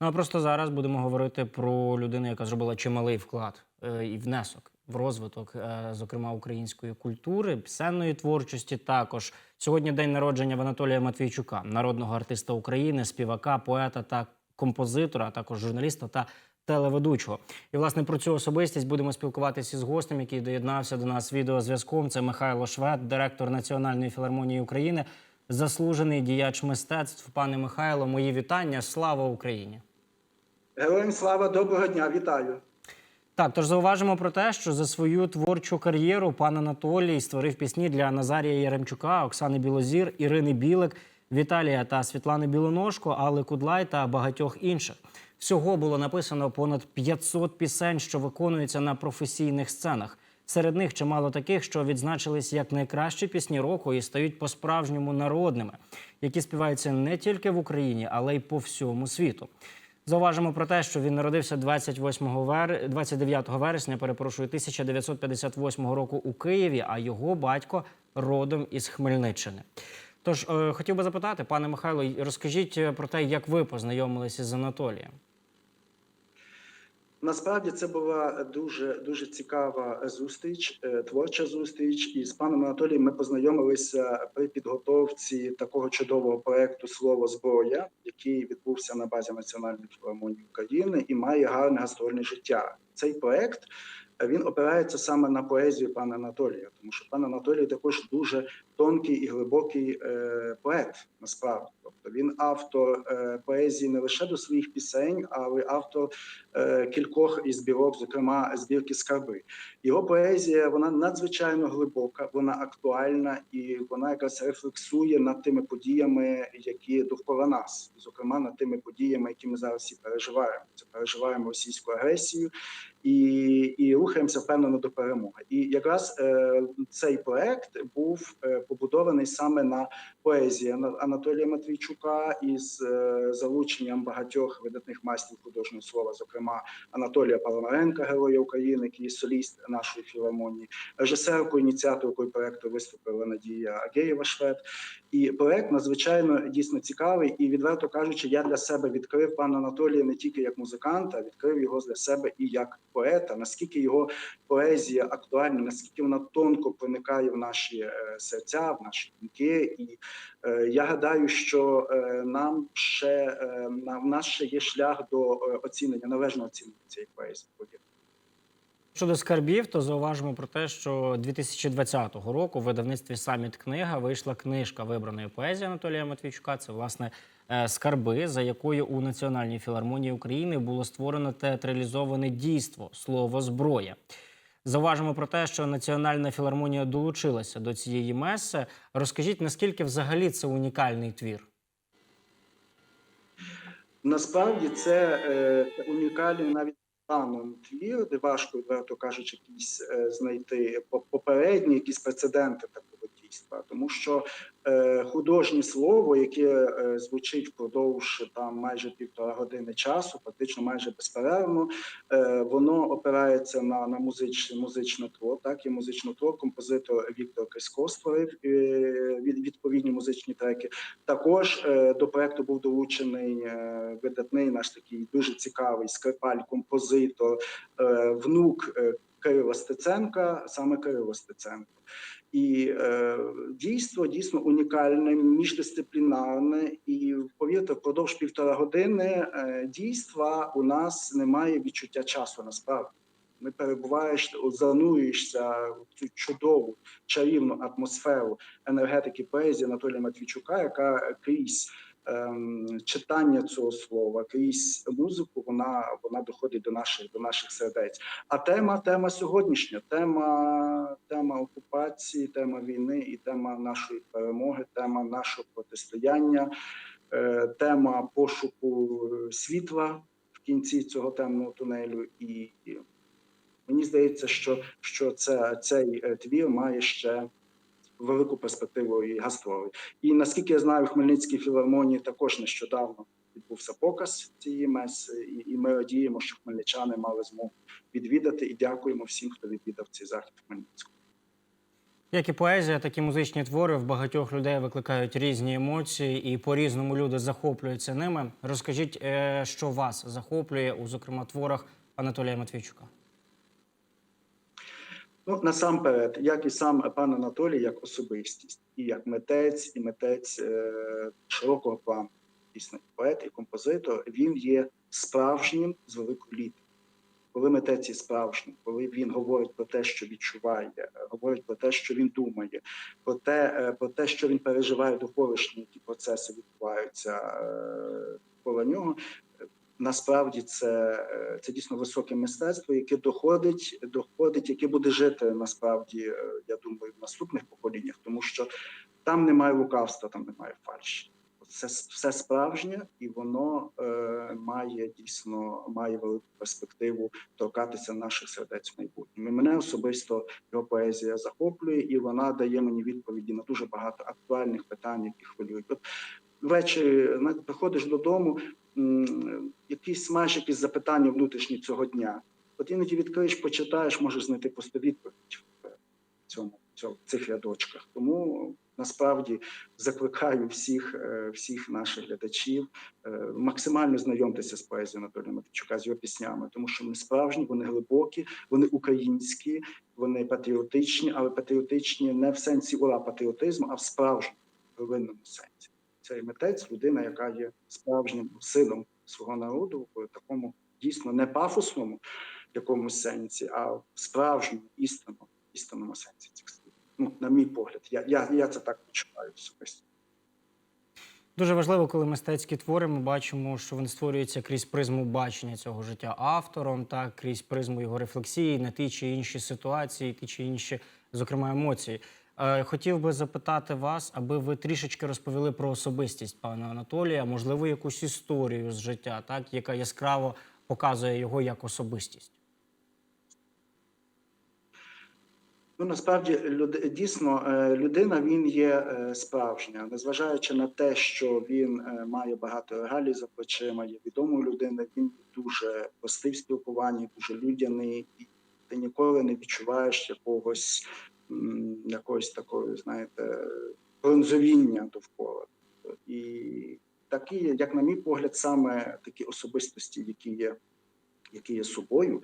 Ну а просто зараз будемо говорити про людину, яка зробила чималий вклад е, і внесок в розвиток, е, зокрема української культури, пісенної творчості. Також сьогодні день народження в Анатолія Матвійчука, народного артиста України, співака, поета та композитора, а також журналіста та телеведучого. І власне про цю особистість будемо спілкуватися із гостем, який доєднався до нас відеозв'язком. Це Михайло Швед, директор Національної філармонії України, заслужений діяч мистецтв. Пане Михайло, мої вітання. Слава Україні! Героям слава, доброго дня, вітаю. Так, тож зауважимо про те, що за свою творчу кар'єру пан Анатолій створив пісні для Назарія Яремчука, Оксани Білозір, Ірини Білик, Віталія та Світлани Білоножко, Алли Кудлай та багатьох інших. Всього було написано понад 500 пісень, що виконуються на професійних сценах. Серед них чимало таких, що відзначились як найкращі пісні року і стають по-справжньому народними, які співаються не тільки в Україні, але й по всьому світу. Зауважимо про те, що він народився 28 вер... 29 вересня, перепрошую, 1958 року у Києві, а його батько родом із Хмельниччини. Тож е, хотів би запитати, пане Михайло, розкажіть е, про те, як ви познайомилися з Анатолієм. Насправді це була дуже дуже цікава зустріч, е, творча зустріч. І з паном Анатолієм ми познайомилися при підготовці такого чудового проекту Слово зброя, який відбувся на базі Національної філармонії України і має гарне гастрольне життя. Цей проект е, він опирається саме на поезію пана Анатолія, тому що пан Анатолій також дуже тонкий і глибокий е, поет. Насправді, тобто він автор е, поезії не лише до своїх пісень, але автор е, кількох із збірок, зокрема збірки скарби. Його поезія вона надзвичайно глибока, вона актуальна і вона якраз рефлексує над тими подіями, які довкола нас, зокрема над тими подіями, які ми зараз всі переживаємо. Це переживаємо російську агресію і, і рухаємося впевнено до перемоги. І якраз е, цей проект був е, побудований саме на поезії Анатолія Матвійчука із е, залученням багатьох видатних майстрів художнього слова, зокрема Анатолія Паламаренка, героя України, який соліст нашої філармонії, режисеркою, ініціаторкою проекту виступила Надія Агеєва Швед. І проект надзвичайно дійсно цікавий. І відверто кажучи, я для себе відкрив пана Анатолія не тільки як музиканта, відкрив його для себе і як поета. Наскільки його поезія актуальна, наскільки вона тонко проникає в наші е, серця, в наші думки. І е, я гадаю, що е, нам ще е, в нас ще є шлях до е, оцінення належного оцінення цієї поезії. Щодо скарбів, то зауважимо про те, що 2020 року в видавництві Саміт книга вийшла книжка вибраної поезії Анатолія Матвійчука. Це власне е, скарби, за якою у Національній філармонії України було створено театралізоване дійство слово зброя. Зауважимо про те, що Національна філармонія долучилася до цієї меси. Розкажіть, наскільки взагалі це унікальний твір? Насправді це е, унікальний навіть станом твір, де важко, відверто кажучи, якісь е, знайти по- попередні якісь прецеденти такого дійства, тому що е, художнє слово, яке е, звучить впродовж там майже півтора години часу, фактично майже безперервно, е, воно опирається на, на музичне музичне творо. Так і музичне творо композитор Віктор Крисько створив е, від, відповідні музичні треки. Також е, до проекту був долучений е, видатний наш такий дуже цікавий скрипаль, композитор, е, внук е, Кирила Стеценка, саме Кирило Стеценко. І е, дійство дійсно унікальне, міждисциплінарне. І повірте, впродовж півтора години е, дійства у нас немає відчуття часу насправді. Ми перебуваєш, занурюєшся в цю чудову чарівну атмосферу енергетики поезії Анатолія Матвійчука, яка крізь читання цього слова, крізь музику, вона вона доходить до наших до наших сердець. А тема тема сьогоднішня, тема тема окупації, тема війни і тема нашої перемоги, тема нашого протистояння, е, тема пошуку світла в кінці цього темного тунелю. І і мені здається, що, що це, цей е, твір має ще велику перспективу і гастролі. І наскільки я знаю, в Хмельницькій філармонії також нещодавно відбувся показ цієї меси, і, ми радіємо, що хмельничани мали змогу відвідати. І дякуємо всім, хто відвідав цей захід в. Як і поезія, так і музичні твори в багатьох людей викликають різні емоції, і по-різному люди захоплюються ними. Розкажіть, е, що вас захоплює у зокрема творах Анатолія Матвійчука? Ну, насамперед, як і сам пан Анатолій, як особистість, і як митець, і митець е, широкого плану, дійсно, і поет і композитор, він є справжнім з великої літери. Коли митець є справжнім, коли він говорить про те, що відчуває, говорить про те, що він думає, про те, е, про те, що він переживає довколишні, які процеси відбуваються е, коло нього. Насправді це, е, це дійсно високе мистецтво, яке доходить, доходить, яке буде жити насправді, е, я думаю, в наступних поколіннях, тому що там немає лукавства, там немає фальші. Це все справжнє, і воно е, має дійсно має велику перспективу торкатися наших сердець в майбутньому. Мене особисто його поезія захоплює, і вона дає мені відповіді на дуже багато актуальних питань, які хвилюють. От ввечері приходиш додому, якісь маєш якісь запитання внутрішні цього дня. От іноді відкриєш, почитаєш, можеш знайти просто відповідь в цьому, цьому цих рядочках. Тому насправді закликаю всіх, е, всіх наших глядачів е, максимально знайомтеся з поезією Анатолія Матвійчука, з його піснями, тому що вони справжні, вони глибокі, вони українські, вони патріотичні, але патріотичні не в сенсі ура патріотизму, а в справжньому глибинному сенсі. Це митець, людина, яка є справжнім сином свого народу в такому дійсно не пафосному якомусь сенсі, а справжньому істинному, істинному сенсі цих слів. Ну, на мій погляд, я, я, я це так відчуваю особисто. Дуже важливо, коли мистецькі твори ми бачимо, що вони створюються крізь призму бачення цього життя автором, так крізь призму його рефлексії на ті чи інші ситуації, ті чи інші, зокрема, емоції. Е, Хотів би запитати вас, аби ви трішечки розповіли про особистість пана Анатолія, можливо, якусь історію з життя, так яка яскраво показує його як особистість. Ну насправді люд- дійсно е, людина він є е, справжня, незважаючи на те, що він має багато регалій за плечима, є відомою людиною. Він дуже простий в спілкуванні, дуже людяний, і ти ніколи не відчуваєш якогось м, якогось такої, знаєте, бронзовіння довкола. І такі, як на мій погляд, саме такі особистості, які є, які є собою,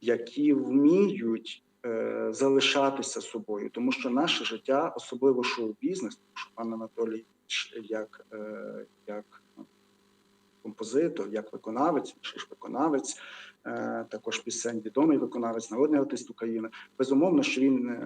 які вміють е, залишатися собою, тому що наше життя, особливо шоу-бізнес, тому що пан Анатолій як, е, як ну, композитор, як виконавець, ж виконавець, е, також пісень відомий виконавець, народний артист України. Безумовно, що він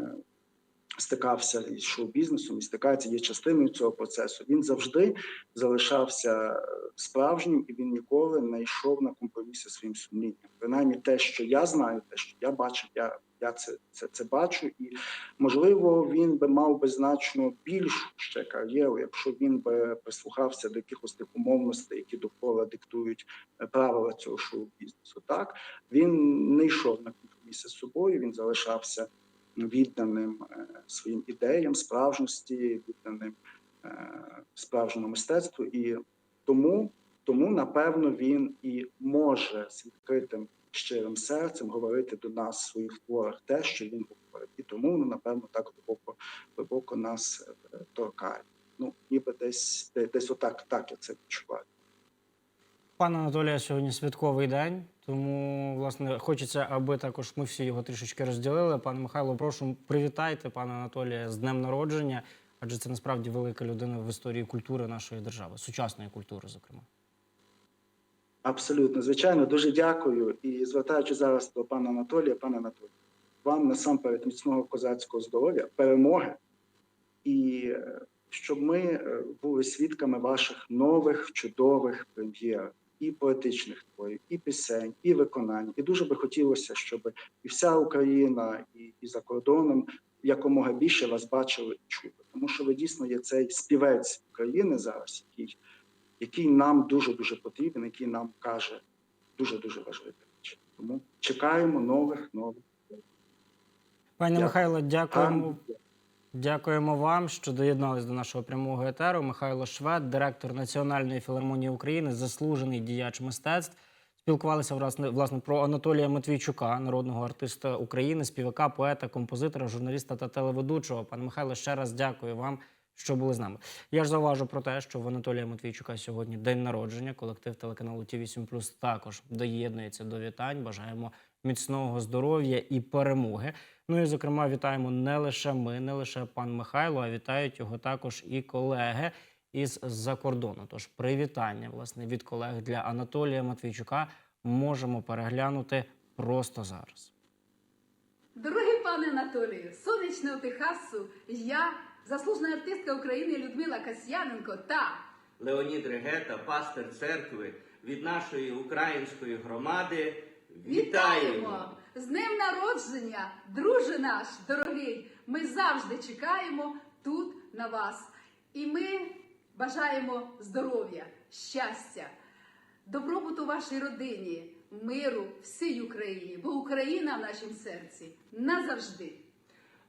стикався із шоу-бізнесом і стикається, є частиною цього процесу. Він завжди залишався е, справжнім, і він ніколи не йшов на компроміси своїм сумлінням. Принаймні, те, що я знаю, те, що я бачив, я, я це, це, це бачу, і можливо, він би мав би значно більшу ще кар'єру, якщо він би прислухався до якихось тих умовностей, які довкола диктують е, правила цього шоу-бізнесу. Так він не йшов на компроміси з собою, він залишався відданим е, своїм ідеям, справжності, відданим е, справжньому мистецтву. І тому, тому, напевно, він і може з відкритим щирим серцем говорити до нас в своїх творах те, що він говорить. І тому, ну, напевно, так глибоко, глибоко нас е, торкає. Ну, ніби десь, де- десь отак, так я це відчуваю. Пане Анатолія, сьогодні святковий день, тому власне хочеться, аби також ми всі його трішечки розділили. Пане Михайло, прошу привітайте пана Анатолія з днем народження, адже це насправді велика людина в історії культури нашої держави, сучасної культури, зокрема. Абсолютно, звичайно, дуже дякую. І звертаючи зараз до пана Анатолія, пане Анатолій, вам насамперед міцного козацького здоров'я, перемоги, і е, щоб ми е, були свідками ваших нових чудових прем'єр, і поетичних творів, і пісень, і виконань. І дуже би хотілося, щоб і вся Україна, і, і за кордоном якомога більше вас бачили і чули. Тому що ви дійсно є цей співець України зараз, який який нам дуже дуже потрібен, який нам каже дуже дуже важливі речі. Тому чекаємо нових нових. Пане Дякую. Михайло, дякуємо. Дякуємо вам, що доєднались до нашого прямого етеру. Михайло Швед, директор Національної філармонії України, заслужений діяч мистецтв, Спілкувалися власне, власне про Анатолія Матвійчука, народного артиста України, співака, поета, композитора, журналіста та телеведучого. Пане Михайло, ще раз дякую вам, що були з нами. Я ж зауважу про те, що в Анатолія Матвійчука сьогодні день народження. Колектив телеканалу ТІВІ 7 також доєднується до вітань. Бажаємо міцного здоров'я і перемоги. Ну і зокрема, вітаємо не лише ми, не лише пан Михайло, а вітають його також і колеги із за кордону. Тож привітання власне від колег для Анатолія Матвійчука можемо переглянути просто зараз. Дорогий пане Анатолію, сонячного Техасу, я, заслужена артистка України Людмила Касьяненко та Леонід Регета, пастир церкви від нашої української громади. Вітаємо! З днем народження, друже наш дорогий. Ми завжди чекаємо тут на вас. І ми бажаємо здоров'я, щастя, добробуту вашій родині, миру всій Україні, бо Україна в нашому серці назавжди.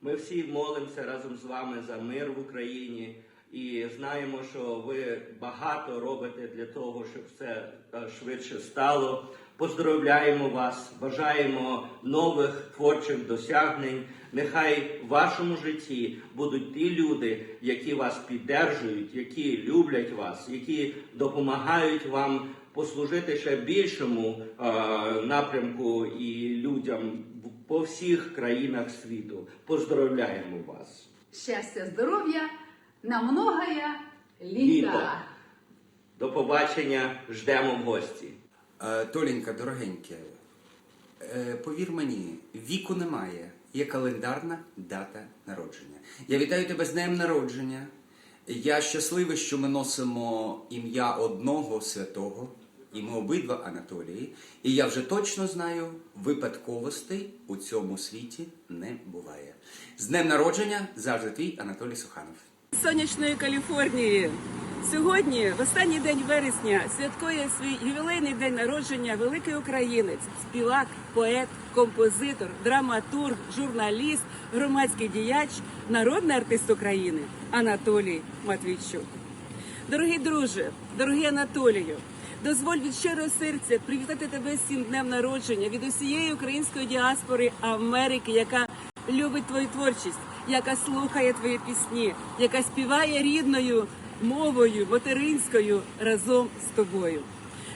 Ми всі молимося разом з вами за мир в Україні і знаємо, що ви багато робите для того, щоб все е, швидше стало. Поздоровляємо вас, бажаємо нових творчих досягнень. Нехай в вашому житті будуть ті люди, які вас піддержують, які люблять вас, які допомагають вам послужити ще більшому е, напрямку і людям по всіх країнах світу. Поздравляємо вас! Щастя, здоров'я на многое літа. Літа. До побачення, ждемо в гості. Е, Толенька, дорогеньке, е, повір мені, віку немає. Є календарна дата народження. Я вітаю тебе з днем народження. Я щасливий, що ми носимо ім'я одного святого, і ми обидва Анатолії. І я вже точно знаю, випадковостей у цьому світі не буває. З днем народження завжди твій Анатолій Суханов. Сонячної Каліфорнії. Сьогодні, в останній день вересня, святкує свій ювілейний день народження великий українець, співак, поет, композитор, драматург, журналіст, громадський діяч, народний артист України Анатолій Матвійчук. Дорогий друже, дорогий Анатолію, дозволь від щирого серця привітати тебе з днем народження від усієї української діаспори Америки, яка любить твою творчість, яка слухає твої пісні, яка співає рідною мовою, материнською разом з тобою.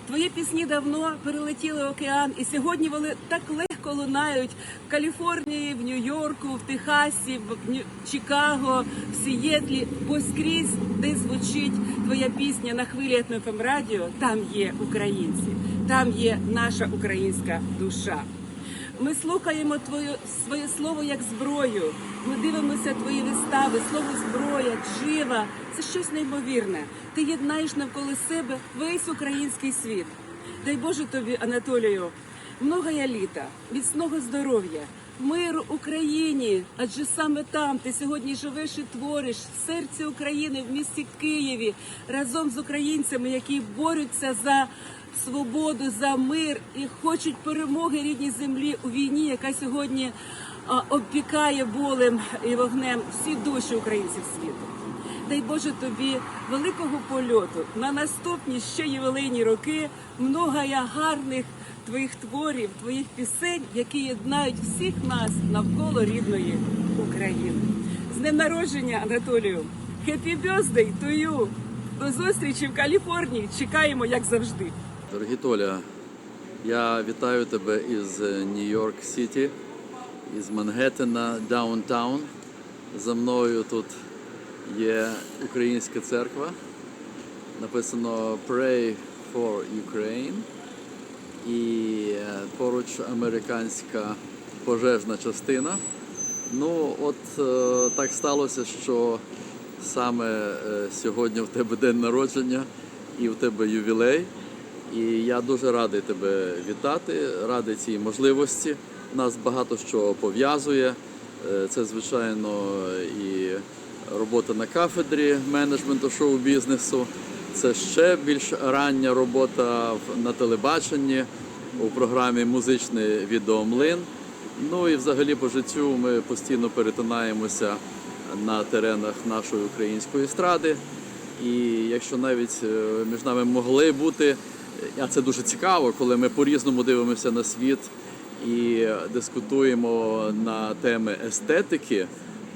Твої пісні давно перелетіли океан, і сьогодні вони так легко лунають в Каліфорнії, в Нью-Йорку, в Техасі, в Чикаго, в Сієтлі, бо скрізь, де звучить твоя пісня на хвилі радіо, там є українці, там є наша українська душа. Ми слухаємо твоє своє слово як зброю. Ми дивимося твої вистави, слово зброя, джива. Це щось неймовірне. Ти єднаєш навколо себе весь український світ. Дай Боже тобі, Анатолію, многоя літа, міцного здоров'я, миру Україні. Адже саме там ти сьогодні живеш і твориш в серці України, в місті Києві, разом з українцями, які борються за свободу, за мир і хочуть перемоги рідній землі у війні, яка сьогодні обпікає болем і вогнем всі душі українців світу. Дай Боже тобі великого польоту на наступні ще ювілейні роки, многоя гарних твоїх творів, твоїх пісень, які єднають всіх нас навколо рідної України. З днем народження, Анатолію! Happy birthday to you! До зустрічі в Каліфорнії! Чекаємо, як завжди. Дорогі Толя, я вітаю тебе із Нью-Йорк Сіті, із Мангеттена, Даунтаун. За мною тут є українська церква. Написано Pray for Ukraine. І е, поруч американська пожежна частина. Ну, от е, так сталося, що саме е, сьогодні в тебе день народження і в тебе ювілей. І я дуже радий тебе вітати, радий цій можливості. Нас багато що пов'язує. Е, Це, звичайно, і робота на кафедрі менеджменту шоу-бізнесу. Це ще більш рання робота на телебаченні у програмі Музичний відеомлин. Ну і взагалі по життю ми постійно перетинаємося на теренах нашої української естради. І якщо навіть е, між нами могли бути А це дуже цікаво, коли ми по-різному дивимося на світ і дискутуємо на теми естетики,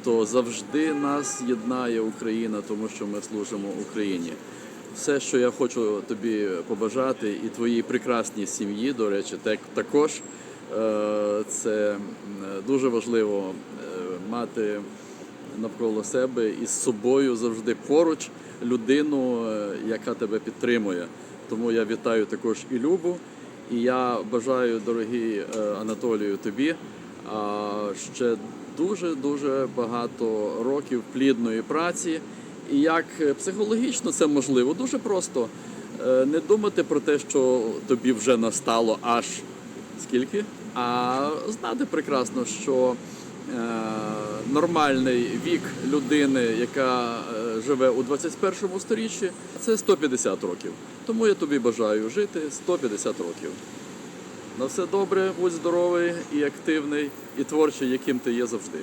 то завжди нас єднає Україна, тому що ми служимо Україні. Все, що я хочу тобі побажати, і твоїй прекрасній сім'ї, до речі, так, також е, це дуже важливо е, мати навколо себе і з собою завжди поруч людину, е, яка тебе підтримує. Тому я вітаю також і Любу. І я бажаю, дорогий е, Анатолію, тобі ще дуже дуже багато років плідної праці. І як е, психологічно це можливо, дуже просто е, не думати про те, що тобі вже настало аж скільки, а знати прекрасно, що е, нормальний вік людини, яка е, живе у 21 сторіччі, це 150 років. Тому я тобі бажаю жити 150 років. На все добре, будь здоровий і активний, і творчий, яким ти є завжди.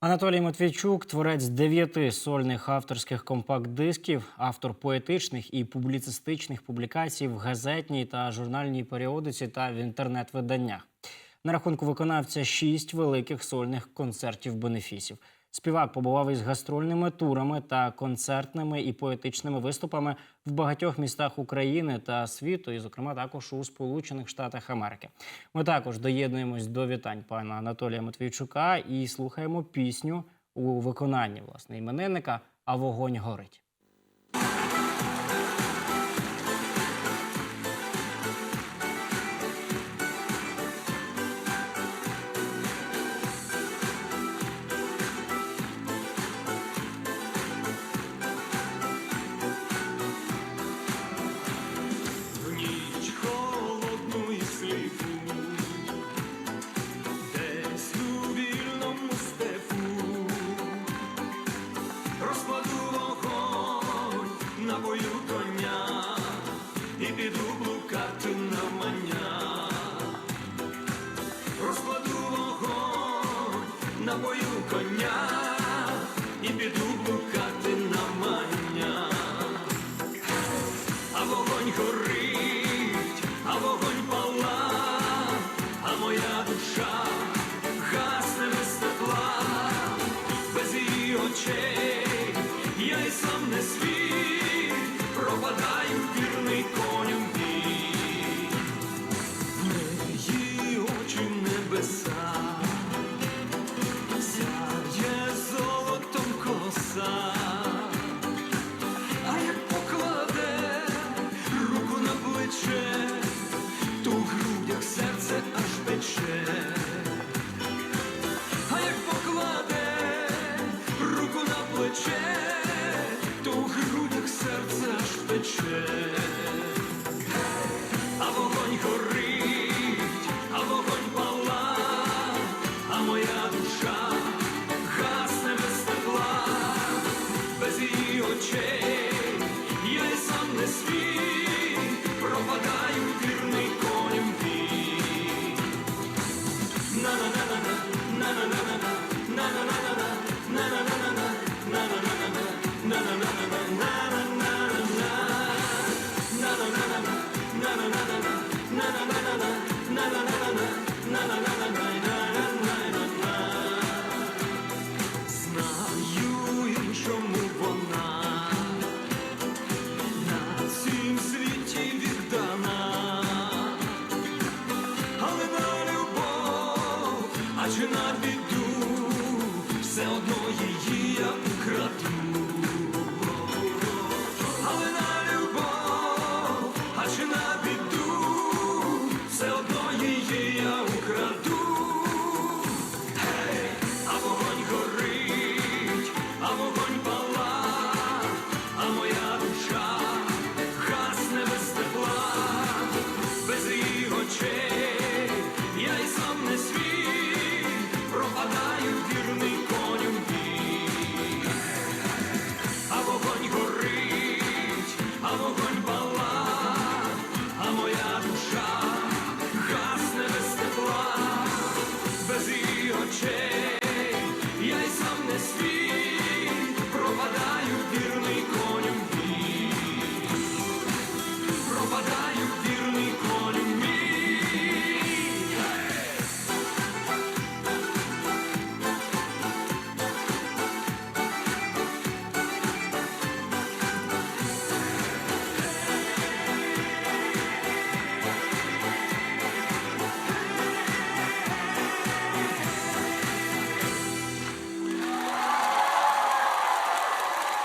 Анатолій Матвійчук, творець дев'яти сольних авторських компакт-дисків, автор поетичних і публіцистичних публікацій в газетній та журнальній періодиці та в інтернет-виданнях. На рахунку виконавця шість великих сольних концертів бенефісів. Співак побував із гастрольними турами та концертними і поетичними виступами в багатьох містах України та світу, і, зокрема, також у Сполучених Штатах Америки. Ми також доєднуємось до вітань пана Анатолія Матвійчука і слухаємо пісню у виконанні власне іменинника А вогонь горить. Мою коня.